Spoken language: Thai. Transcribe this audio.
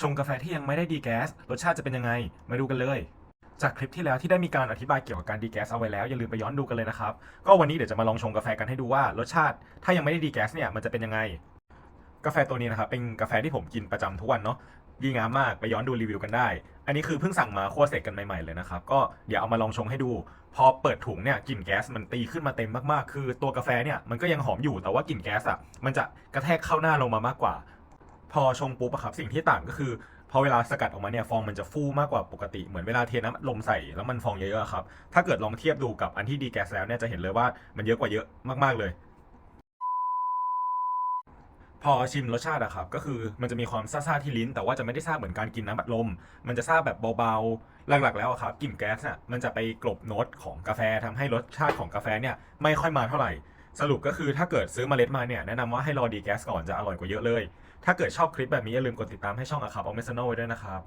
ชงกาแฟที่ยังไม่ได้ดีแก๊สรสชาติจะเป็นยังไง มาดูกันเลย จากคลิปที่แล้วที่ได้มีการอธิบายเกี่ยวกับการดีแก๊สเอาไว้แล้วอย่าลืมไปย้อนดูกันเลยนะครับ ก็วันนี้เดี๋ยวจะมาลองชงกาแฟกันให้ดูว่ารสชาติ ถ้ายังไม่ได้ดีแก๊สเนี่ยมันจะเป็นยังไง กาแฟตัวนี้นะครับเป็นกาแฟที่ผมกินประจำทุกวันเนาะดีงามมากไปย้อนดูรีวิวกันได้ อันนี้คือเพิ่งสั่งมาคั่วเสร็จกันใหม่ๆเลยนะครับ ก็เดี๋ยวเอามาลองชงให้ดู พอเปิดถุงเนี่ยกลิ่นแก๊สมันตีขึ้นมาเต็มมากๆ คือตัวกาแฟเนี่ยมันก็ยังหอมอยู่แต่ว่ากลิ่นแก๊สอะมันจะกระแทกเข้าหน้าลงมามากกว่า พอชงปุ๊บอะครับสิ่งที่ต่างก็คือพอเวลาสกัดออกมาเนี่ยฟองมันจะฟูมากกว่าปกติเหมือนเวลาเทน้ำลมใส่แล้วมันฟองเยอะๆครับถ้าเกิดลองเทียบดูกับอันที่ดีแก๊สแล้วเนี่ยจะเห็นเลยว่ามันเยอะกว่าเยอะมากๆเลย พอชิมรสชาติอะครับก็คือมันจะมีความซ่าๆที่ลิ้น แต่ว่าจะไม่ได้ซ่าเหมือนการกินน้ำบัดลม มันจะซ่าแบบเบาๆหลักๆ แล้วครับกลิ่นแก๊สน่ะมันจะไปกลบโน้ตของกาแฟทำให้รสชาติของกาแฟเนี่ยไม่ค่อยมาเท่าไหร่ สรุปก็คือถ้าเกิดซื้อเมล็ดมาเนี่ยแนะนำว่าให้รอดีแก๊สก่อนจะอร่อยกว่าเยอะเลย ถ้าเกิดชอบคลิปแบบนี้อย่าลืมกดติดตามให้ช่องอาครับออมเมซโนไว้ด้วยนะครับ